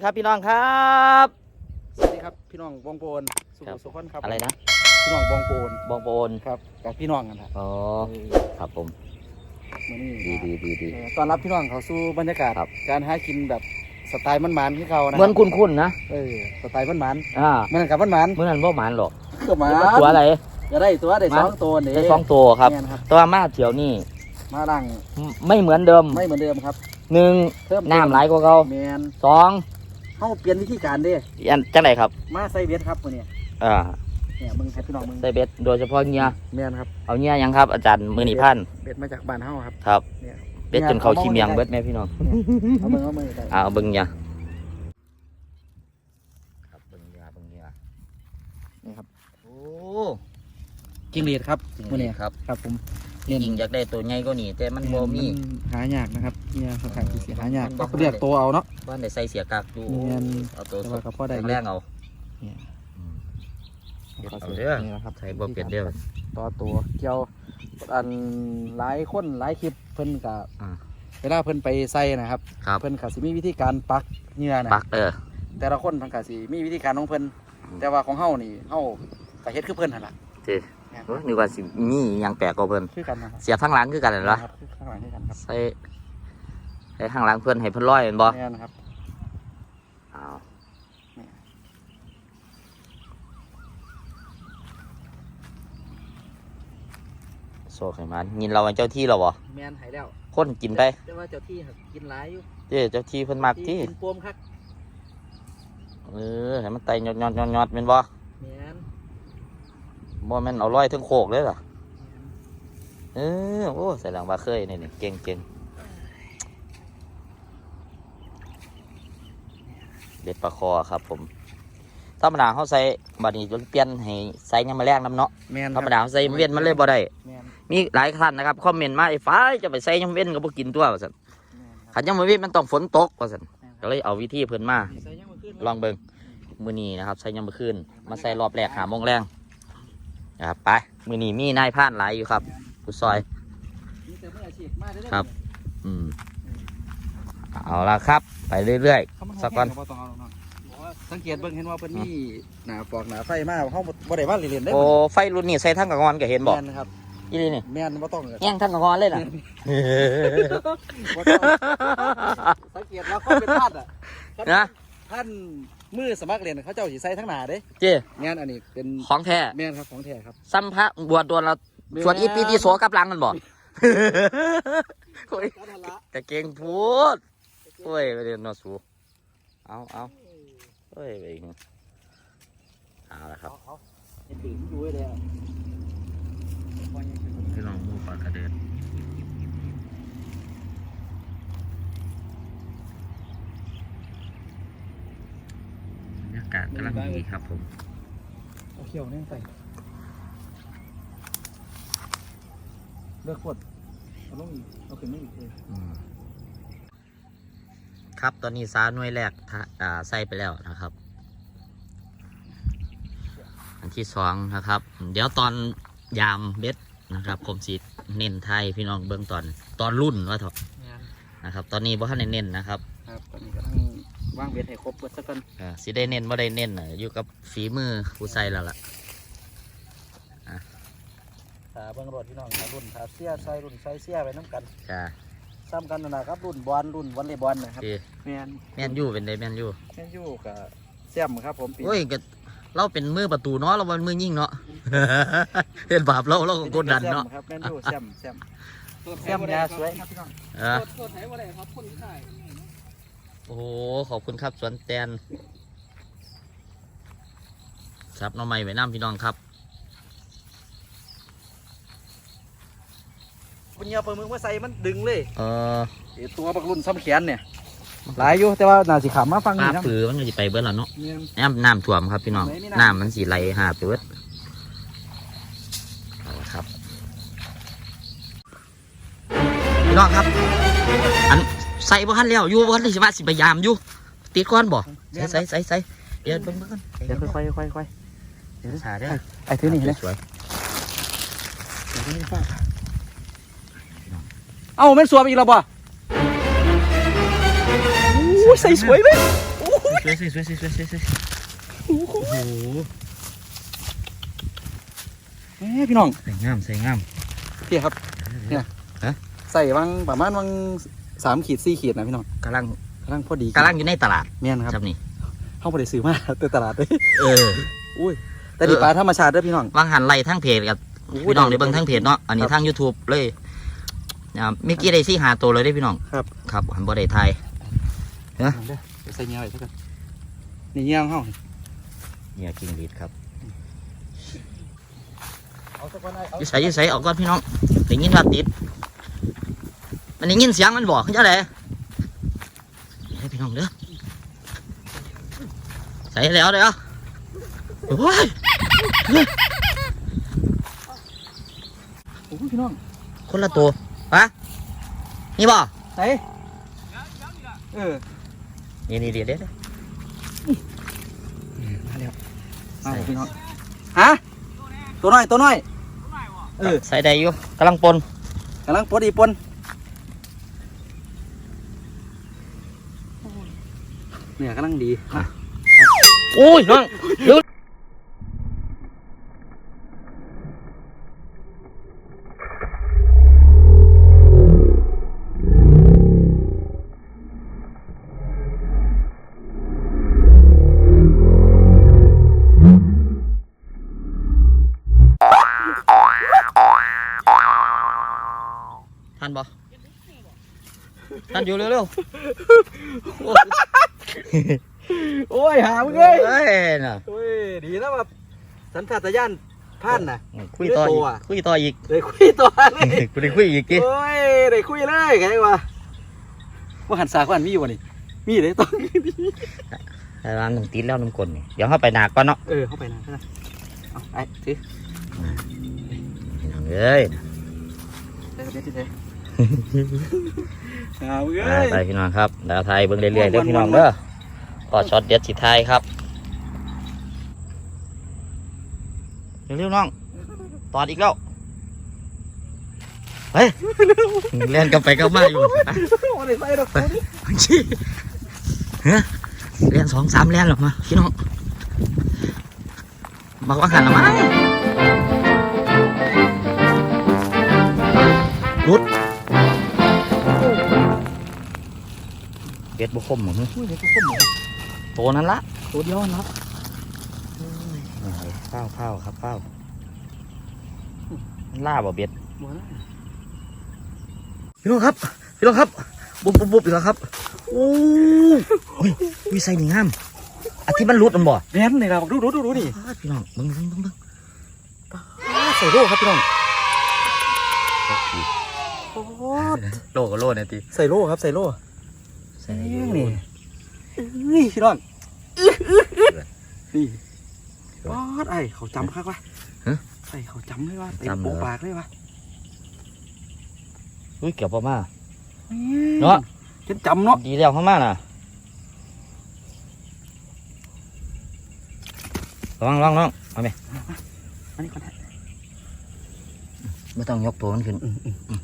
วัสดีครับพี่น้องครับสวัสดีครับพี่น้องบองโปนสุครัขุบสุขนครับอะไรนะพี่น้องบองโปนบองโปนครับกับพี่น้องกันครับอ๋อครับผมมื้อนี้ดีดีดีดีเอ่อต้อนรับพี่น้องเข้าสู่บรรยากาศครับการหากินแบบสไตล์มันๆที่เขานะเหมือนคุณคุณนะเออสไตล์มันอ่าๆเหมือนกับมันเมื่อนั้นบ่หมานหรอกๆก็มาตัวอะไรจะได้ตัวได้หมาสองตัวนี่ได้สองตัวครับแม่นครับแตัวามาเที่ยวนี่มาลังไม่เหมือนเดิมไม่เหมือนเดิมครับหนึ่งเพิ่มน้ำไหลกว่าเก่าแมนสอง เฮาเปลี่ยนวิธีการเด้อันจังไหนครับ มาใส่เบ็ดครับมื้อนี้อ่าเนี่ยมึงให้พี่น้องมึงใส่เบ็ดโดยเฉพาะเงียแม่นครับเอาเงียยังครับ อาจารย์มือนีพันเบ็ดมาจากบ้านเฮาครับครับเนี่ยเบ็ดจนเขาขี้เมียงเบ็ดแม่พี่น้องเอามือเอามือได้อ่าเอาเบิ่งเงียครับเบิ่งเงียเบิ่งเงียนี่ครับโอ้จิ้งหรีดครับจริงมื้อนี้ครับครับผม จริงอยากได้ตัวใหญ่กว่านี้แต่มันบ่มีนหายากนะครับเนี่ยค่อนข้างที่สิหายากมันบ่ก็เรียกตัวเอาเนาะบ้านได้ใส่เสียกากอยู่เนียนเอาตัวแต่ว่าก็พอได้แรงๆเอาเนี่ยอืมเก็บข้เอาสุดเด้อนี่นะครับใส่บ่เปลี่ยนเด้อต่อตัวเกี่ยวอันหลายคนหลายคลิปเพิ่นกับอ่าเวลาเพิ่นไปใส่นะครับครับเพิ่นก็สิมีวิธีการปักเหงื่อนะปักเด้อแต่ละคนเพิ่นก็สิมีวิธีการของเพิ่นอืมแต่ว่าของเฮานี่เฮาก็เฮ็ดคือเพิ่นหั่นล่ะ เจ้เนี่ยโอ้ยนึกว่าสิมีอิหยังแปลกกว่าเพิ่นคือกันนะครับเสียบข้างหลังคือกันเหรอครับคือข้างหลังคือกันครับใส่ใส่ข้างหลังเพิ่นให้เพิ่นลอยแม่นบ่เนี่ยนะครับอ้าวโซ่ไขมันยินเราเป็นเจ้าที่เราบ่แม่นหายแล้วคนกินไปแต่ว่าเจ้าที่หักกินหลายอยู่เจ้เจ้าที่เพิ่นมักที่กินปวมคัก เออให้มันไตยอดยอดยอดยอดเป็นบ่แม่น บ่แม่นเอาร้อยถึงโคกเลยล่ะเออโอ้ใส่หลังบาเคยนี่นี่เก่งเก่งเด็ดปลาคอครับ ผมธรรมดาเขาใส่บัดนี้จนเปลี่ยนให้ใส่ยามมาแรงน้ำเนาะแม่นธรรมดาเขาใส่เวียนมันเลยบ่ได้แม่นมีหลายท่านนะครับคอมเมนต์มาไอ้ฟ้ายจะไปใส่ยามเวียนก็บ่กินตัวว่าซั่นแม่นครับขันยามเวียนมันต้องฝนตกว่าซั่นแม่นคก็รับเลยเอาวิธีเพิ่นมาใส่ยังมาขึ้นลองเบิ่งมื้อนี้นะครับ ใส่ยามมื้อคืนมาใส่รอบแรกหาโมงแรง นะครับไปมื้อนี้มีนายพรานหลายอยู่ครับผู้ซอยมีแต่มืออาชีพมาได้อครับ อืมเอาละครับ ไปเรื่อยเขามาสักวันเขาบ่ต้องเอาหรอกเนาะบอกว่าสังเกตเบิ่งเห็นว่าเพิ่นมีหน้าปอกหน้าไฟมาเฮาบ่ได้ว่าเรียนๆได้ๆโอ้ไฟรุ่นนี้ใส่ทั้งกระงอนก็เห็นบอกแม่นครับยี่นี่นี่แม่นบ่ต้องเลยแย่งทั้งกระงอนเลยนะบ่ต้องสังเกตว่าเขาเป็นท่านอะนะท่าน มือสมัครเรียนเขาเจ้าสิใส่ทั้งหน้าเด้เจ้แม่นอันนี้เป็นของแท้แม่นครับของแท้ครับซ้ำพระบวชตัวเราส่วนอีปีที่โสกับหลังกันบอกโอ้ยก็นั่นละแต่เก่งพูดโอ้ยไปเรียนนอสูเอาเอาเฮ้ยไปอีกเอาละครับเอาๆเห็นตื่นอยู่เลยอะพี่น้องมูปลากระเด็น รรยากาศกำลังดีครับผมเอาเขียวเนี่ยใส่เลือกขวดเอาลงอีกเอาขึ้นไม่อีกเลยอืมครับตอนนี้สาหน่วยแรกทะอ่าใส่ไปแล้วนะครับ อันที่สองนะครับ เดี๋ยวตอนยามเบ็ดนะครับผมสิเน้นไทยพี่น้องเบื้องตอนตอนรุ่นว่าเถอะงานนะครับ ตอนนี้บ่ทันได้เน้นนะครับ ครับตอนนี้กำลัง วางเบ็ดให้ครบเบิดสักกันอ่าสิได้เน้นบ่ได้เน้นน่ะอยู่กับฝีมือผู้ใส่แล้วล่ะถาเบิ่งรถพี่น้องถารุ่นถาเสียใส่รุ่นใส่เสียไปน้ำกันจ้าซ้ำกันนั่นนะครับรุ่นบอลรุ่นวอลเลย์บอลนะครับที่แม่นแม่นอยู่เป็นได้แม่นอยู่แม่นอยู่กับแซมครับผมปีโอ้ยก็เราเป็นมือประตูเนาะเราเป็นมือยิงเนาะเห็นบาปเราเราก็กดดันเนาะ แซมครับแม่นอยู่แซมแซมแซมยาสวยครับพี่น้องเออตัวไหนว่าไรครับคนขายโอ้โห ขอบคุณครับสวนแตนครับน้องใหม่ไว้น้ำพี่น้องครับปุญญาเปิดมือมาใส่มันดึงเลยเออไอ้ตัวบักรุ่นซ้ำแขนเนี่ย หลายอยู่แต่ว่าน่าสิขำมาฟังปลานี่นะผือมันก็จะไปเบิดแล้วเนาะเนี่ย น้ำน้ำท่วมครับพี่น้องไม่มีน้ำ น้ำมันสีไหลหาบไปเบิดเอาละครับพี่น้องครับ อัน ใส่บ่ทันแล้วอยู่บ่ทันได้สิว่าสิพยายามอยู่ติดก้อนบ่ใส่ใส่ใส่ใส่เดี๋ยวเบิ่งเบิ่งก่อนเดี๋ยวค่อยๆค่อยๆค่อยเดี๋ยวสาเด้อๆไอ้ถือนี่นะสวยเอ้าแม่นสวมอีกแล้วบ่อู้ใส่สวยเลยโอ้โหสวยสวยสวยสวยสวยสวยสวยโอ้โหแหมพี่น้องใส่งามใส่งามพี่ครับเนี่ยฮะใส่วังประมาณวัง สามขีดสี่ขีดนะพี่น้องกำลังกำลังพอดีกำลังอยู่ในตลาดแม่นครับครับนี่เข้าไปได้ซื้อมาแต่ตลาดเลยเอออุ้ยแต่ดีปลาธรรมชาติเด้อพี่น้องวางหันไล่ทั้งเพจกับพี่น้องในเบิ้งทั้งเพจเนาะอันนี้ครับทั้ง YouTube เลยอ่าเมื่อกี้ได้ซี่หาตัวเลยได้พี่น้องครับครับหันบ่ได้ไทยฮะเด้อเดี๋ยวใส่เงี้ยไว้เท่ากันนี่เงี้ยของเฮาเนี่ยกิงลีดครับเอาสักวันไอ้เอาอยิ่ใส่ยิ่ใส่ออกก่อนพี่น้องได้ยินว่าติด มันได้ยินเสียงมันบอกขึ้นจะไหนให้พี่น้องเด้อใส่แล้วเดี๋ยวโอ้ยโอ้ยพี่น้องคนละตัวปะนี่บ่ใส่เออนี่นี่เดี๋ยวเดี๋ยวเดี๋ยวมาแล้วใส่มาพี่น้องฮะตัวน้อยตัวน้อยเออใส่ได้อยู่กำลังปนกำลังปนอีปน เนี่ยกำลังดีมาอุ้ยน้องเร็วทันบ่ทันอยู่เร็วๆ โอ้ยโอ้ยหามึงเอ้ยเอ้ยน่ะโอ้ยดีนะแบบสันทัตยานผ่านน่ะคุยต่ออีกตัวอะคุยต่ออีกเลยคุยต่อเลยกูได้คุยอีกทีโอ้ยได้คุยเลยไงวะว่าหันสาขวานมีอยู่วะนี่มีเลยต้องร้านหนึ่งตีนแล้วน้ำกลนนี่เดี๋ยวเข้าไปหนักก่อนเนาะเออเข้าไปนะเข้าไปเอาไอ้ถือพี่น้องเอ้ยเดี๋ยวเดี๋ยว เดี๋ยวหามึงอ่าเอ้ยไปพี่น้องครับดาวไทยเบิ่งเรื่อยๆเด้อวันๆพี่น้องเด้อพอช็อตเด็ดสิไทายครับเร็วๆน้องตอดอีกแล้วเฮ้ยเล่นกลับไปกลับมาอยู่อะโอ้ยใส่ดอกตัวนี้บางทีฮะเล่นสองสามเล่นหรอกมาพี่น้องบอกว่าหันละมั้งรุด เบ็ดบุคมเหมือนอุ้ยเดี๋ยวกูก้มหน่อยโตนั่นละตัวเดียวนะข้าวข้าวครับข้าวล่าบ่เบ็ดหมดแล้วพี่น้องครับ พี่น้องครับ บุบบุบบุบอีกแล้วครับโอ้ยวิสัยนี่งามอาทิตย์มันรุดมันบ่แม่นนี่เราดูดูดูดูนี่พี่น้องเบิ่งเบิ่งเบิ่งเบิ่งใส่โล่ครับพี่น้องโอ้โลกับโลเนี่ยตีใส่โล่ครับใส่โล่ ใส่นี่นี่นี่พี่น้องนี่ปอดไอ้เขาจำคักวะไอ้เขาจำเลยวะเต็มโปกปากเลยวะอุ้ยเกี่ยวพอมาเนาะฉันจำเนาะดีแล้วเข้ามาน่ะระวังระวังน้องเอาไหมอันนี้ก่อนนะไม่ต้องยกตัวมันขึ้น อืมอืม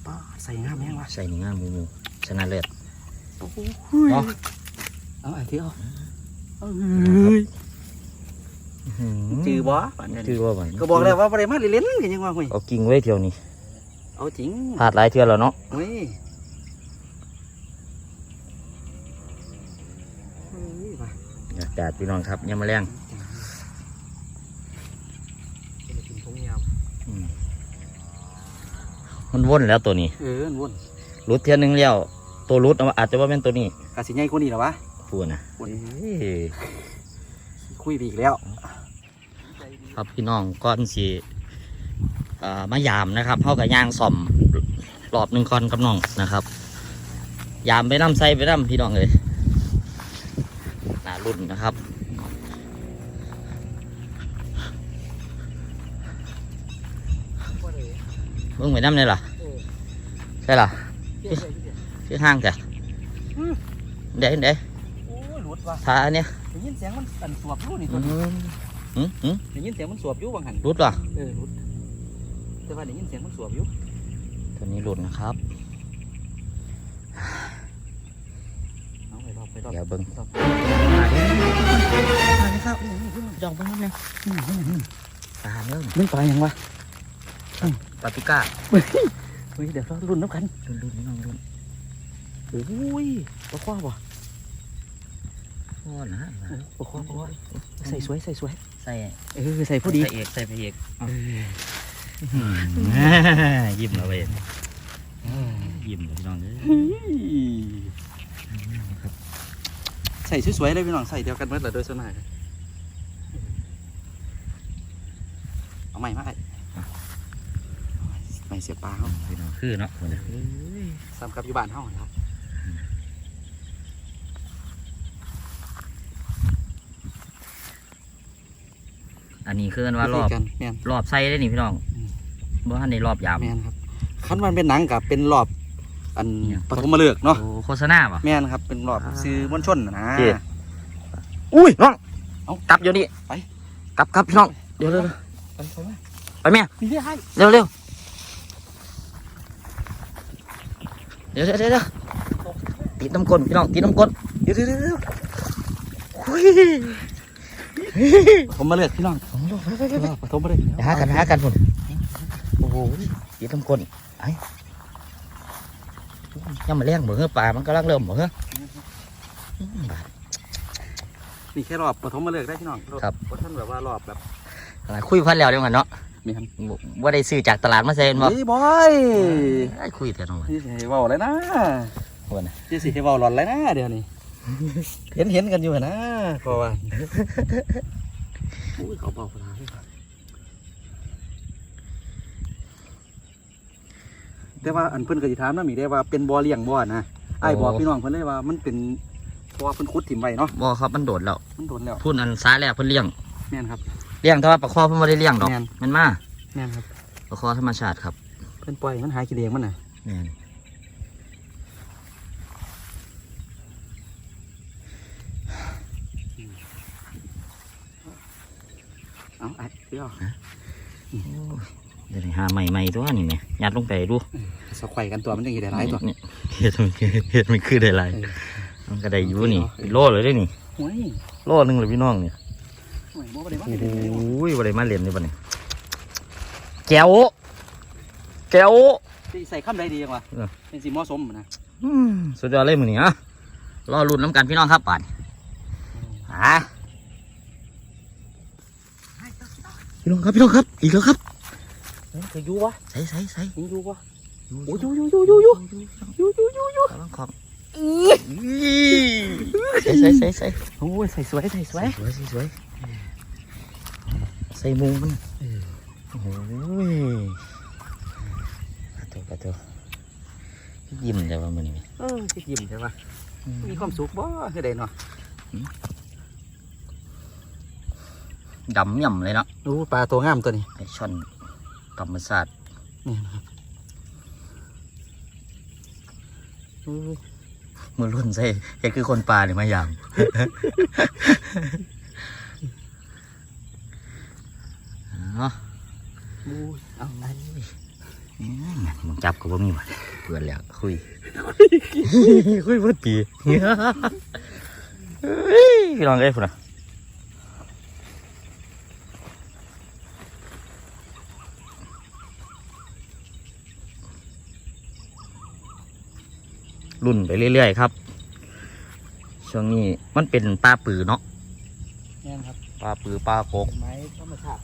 ป้า ใส่งามแม่งวะใส่นี่งามมูมูชนะเลิศโอ้โหเนาะเอาไอ้ที่เอาเอ้หืยจือบ่จือว่าบ่ก็บอกแล้วว่าบริมาเล่นๆกันยังว่าหุยเอากิ่งไว้เที่ยวนี้เอาจริงพลาดหลายเที่ยวแล้วเนาะเฮ้ยเฮ้ยว่ะอากาศพี่น้องครับยังมาแรง เป็นกินทงยาว มันวนแล้วตัวนี้ เออวนรุดเที่ยวหนึงแล้ว ตัวรุดเอาอาจจะว่าเป็นตัวนี้กาสิใหญ่กว่านี้เหรอวะพูดนะวนเอ้ยคุยไปอีกแล้ว ครับพี่น้องก่อนสิเอ่อมายามนะครับเฮากับย่างซ่อมรอบหนึ่งก่อนกับน้องนะครับ ยามไปน้ำใส่ไปน้ำพี่น้องเลยน่ารุ่นนะครับ เบิ่งไปน้ำเลยล่ะใช่ล่ะชื่อห้างจ้ะเดี๋ยวเดี๋ยวโอ้ยหลุดว่ะทาอันเนี้ยได้ยินเสียงมันสั่นสวบอยู่นี่อืตัวนี้มอืมอืมได้ยินเสียงมันสวบอยู่บางหันรุดว่ะเออหลุดเแต่ว่าได้ยินเสียงมันสวบอยู่ตัวนี้หลุดนะครับเอาไปรอบไปรอบเดี๋ยวเบิ้งรอบมาเลยครับดอกเบิ้งนิดนึงตามเริ่มไม่ไปยังวะ ปาปิก้าเฮ้ยเดี๋ยวเรารุ่นน้ำกันรุ่นรุ่นน้องรุ่นโอ้ยปลาคว้าบ่โอ้นะปลาคว้าปลาคว้าใส่สวยใส่สวยใส่เออใส่พอดีใส่เอกใส่พระเอกยิ้มแล้วเว้ยยิ้มเลยพี่น้องเอ้ยใส่สวยๆเลยพี่น้องใส่เดียวกันเมื่อละโดยส่วนมากเอาใหม่มาไอ้ไม่ เสียปลาเขาพี่น้องคือเนาะคนเดียวซ้ำกับอยู่บ้านเฮาครับอันนี้คือกันว่ารอบกันแมนรอบใส่ได้นี่พี่น้องอืมบ่ทันได้รอบยามแมนครับคันมันเป็นหนังกับเป็นรอบ อันเนี่ยปฐมฤกษ์เนาะโอ้โฆษณาป่ะแมนครับเป็นรอบอ่าซื้อมวลชนน่ะนะโอเคอุ้ยน้องเอากลับเดี๋ยวนี้ไปกลับกลับพี่น้องเดี๋ยวเร็วไปไปมาไปแม่นี่ได้ให้เร็วเร็ว ดี๋ยวเดี๋ยวเดี๋ยวเดี๋ยวติดน้ำก้นพี่น้องติดน้ำก้นเดี๋ยวเดี๋ยวเดี๋ยวเดี๋ยวอุ้ยปฐมฤกษ์พี่น้องโอ้โหไปไปไปไปปฐมฤกษ์หากันหากันพุ่นโอ้โหติดน้ำก้นไอ้ยังมาเลี้ยงเบื่อป่ามันกำลังเริ่มเบื่อนี่แค่รอบปฐมฤกษ์ได้พี่น้องครับบ่ท่านแบบว่ารอบแบบอะไรคุยพันแล้วเดี๋ยวกันเนาะ มีครับบ่ว่าได้ซื้อจากตลาดมาเซ็นบ่เฮ้ยบอยไอ้คุยแต่น้องนี่สิให้เว้าเลยนะคนน่ะนี่สิให้เว้าหลอนเลยนะเดี๋ยวนี้เห็นเห็นกันอยู่หั่นนะเพราะว่าอุ้ยเขาเบาปลาเลยแต่ว่าอันเพิ่นก็สิถามนำอีกได้ว่าเป็นบ่อเลี้ยงบ่นะไอ้ายบอกพี่น้องเพิ่นเลยว่ามันเป็นเพราะว่าเพิ่นขุดถิ่มไว้เนาะบ่ครับมันโดดแล้วมันโดนแล้วพูดอันซ้ายแรกเพิ่นเลี้ยงแม่นครับ เลี้ยงแต่ว่าปลาคอเพิ่นบ่ได้เลี้ยงดอกแม่น มันมาแม่นครับปลาคอธรรมชาติครับเพิ่นปล่อยมันหายกินเองมันน่ะแม่นเอาไอ้พี่เอาเดี๋ยวนี้หาใหม่ๆตัวนี่แม่ยัดลงไปดูสะไข่กันตัวมันจังสิได้หลายตัว นี่เฮ็ดมันคือเฮ็ดมันคือได้หลายเออ มันก็ได้อยู่นี่เป็นโลเลยได้นี่ โอ้ย โลนึงเลยพี่น้องเนี่ย โอ้ยบ่ได้มาโอ้เล่นโหเลยบ่ได้มาเล่นเลยบัดนี้แก้วแก้วสิใส่คำใดดีจังวะเออเป็นสิเหมาะสมนะอืมสุดยอดเลยมื้อนี้ฮะรอลุ้นน้ำกันพี่น้องครับป่านหาพี่น้องครับพี่น้องครับ อีกแล้วครับเฮ้ยเคยอยู่วะใส่ใส่ใส่ยังอยู่วะโอ้ยอยู่อยู่อยู่อยู่อยู่อยู่อยู่อยู่อยู่กำลังของใส่ใส่ใส่ใส่โอ้ยใส่สวยใส่สวยสวยสวย ใส่มุงมันโอ้โหกระตัวกระตัวยิ้มแต่ว่ามันนี่เออจะยิ้มใช่ปะมีความสุขบ่คือได้เนาะดำย่ำเลยเนาะดูปลาตัวงามตัวนี้ไอช่อนธรรมศาสตร์นี่นะครับโอ้ยมือรุ่นใส่เฮ็ดคือคนปลาเนี่ยมายาม เนาะโอ้ยเอาไอ้มึงจับก็บ่มีว่ะเพื่อนแล้วคุย คุยเพื่อปีเฮ้ยพี่น้องเอ้ยพุ่นน่ะรุ่นไปเรื่อยๆครับ ช่วงนี้มันเป็นปลาปือเนาะนี่นครับปลาปือปลาโกกไม้ธรรมชาติ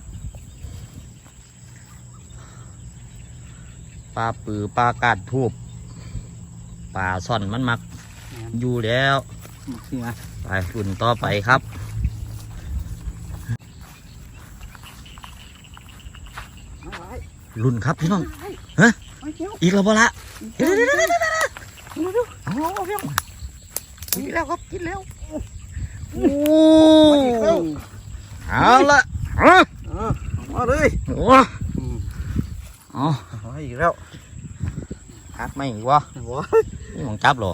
ปลาปือปลากาดทูบปลาซ่อนมันมักนี่นอยู่แล้วนี่มาไปรุ่นต่อไปครับเอาไว้รุ่นครับพี่น้องไว้เกี่ยวอีกแล้วบ่ละเดี๋ยวเดี๋ยวเดี๋ยวเดี๋ยวเดี๋ยวเอาเอาพี่น้องกินแล้วครับกินแล้วโอ้อีกแล้วเอาละเอาเออเอามาเลยโอ้ อืมเอาเอาอีกแล้วหักไม่อีกวะหัวนี่มองจับเหรอ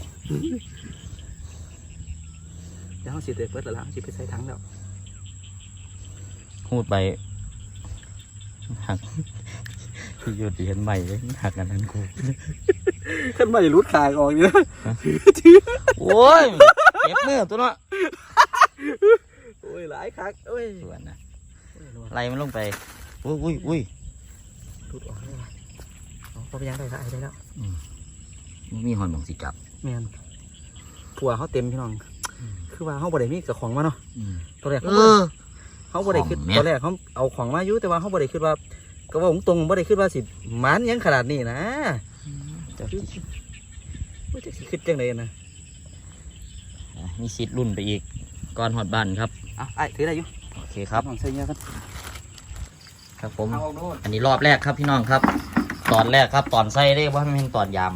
เดี๋ยวเราสิเด็ดเปิดแล้วล่ะสิไปใส่ถังแล้วพูดไปหักพี่ยุดเห็นใหม่เลยหักกันนั้นกูขึ้นมาอย่ารุดขางออกนี่นะโอ้ยเจ็บมือตัวเนาะโอ้ยหลายครั้งโอ้ยส่วนนะไล่มันลงไปอุ้ยอุ้ยอุ้ยรุดออกได้ไหมเอาพอไปยังได้ละไอ้ได้แล้วมันมีหอนหมองสิจับแมนผัวเขาเต็มพี่น้อง คือว่าเขาบ่ได้มีกับของมาเนาะตอนแรกเอเขาบ่อ เขาบ่ได้คิดของแม่ ตอนแรกเขาเอาของมาอยู่แต่ว่าเขาบ่ได้คิดว่า ก็ว่าตรงๆบ่ได้คิดว่าสิหมันยังขนาดนี้นะเจ้าว่าจะสิคิดจังไดนะมีสิทธิ์รุ่นไปอีกก่อนหอดบ้านครับ อะไอ้ถือได้อยู่โอเคครับ น้องใส่เงี้ยกันครับผม เอาออกโน่นอันนี้รอบแรกครับพี่น้องครับ ตอนแรกครับตอนไส้ได้ว่ามันเป็นตอนยำ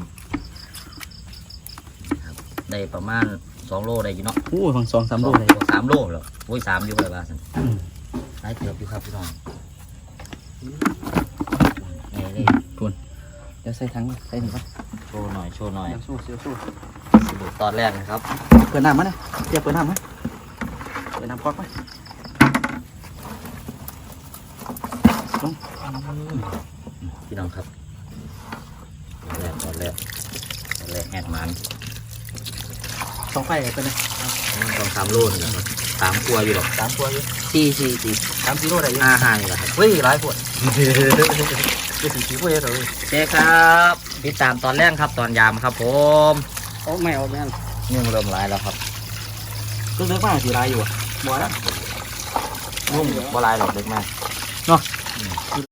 ครับได้ประมาณสองโลได้อยู่เนาะโอ้ยฝั่งสองสามโลเลยสามโลเหรอโอ้ยสามอยู่เลยบ้าสันได้เกือบอยู่ครับพี่น้องนี่เลยเดี๋ยวใส่ถังใส่หนึ่งก่อนโชว์หน่อยโชว์หน่อยเดี๋ยวสู้เดี๋ยวสู้สรุปตอนแรกนะครับ เปิดน้ำมาเนี่ยเดี๋ยวเปิดน้ำมาเปิดน้ำควักมาพี่น้องครับ ตอนแรกตอนแรกตอนแรกแหกมันสองไฟเลยเป็นไงสองสามโลนี่แหละครับสามครัวอยู่หรอกสามตัวอยู่สี่สี่สี่สามกิโลได้อยู่ห้าห้านี่แหละครับเฮ้ยหลายขวดเดี๋ยวสี่สี่ขวดเลยโอเคครับติดตามตอนแรกครับตอนยามครับ ผมโอ้ไม่เอาแม่นยุ่งเริ่มหลายแล้วครับก็เลิกมากสีลายอยู่อะบัวแล้วยุ่งบ่หลายหรอกเด็กมากเนาะ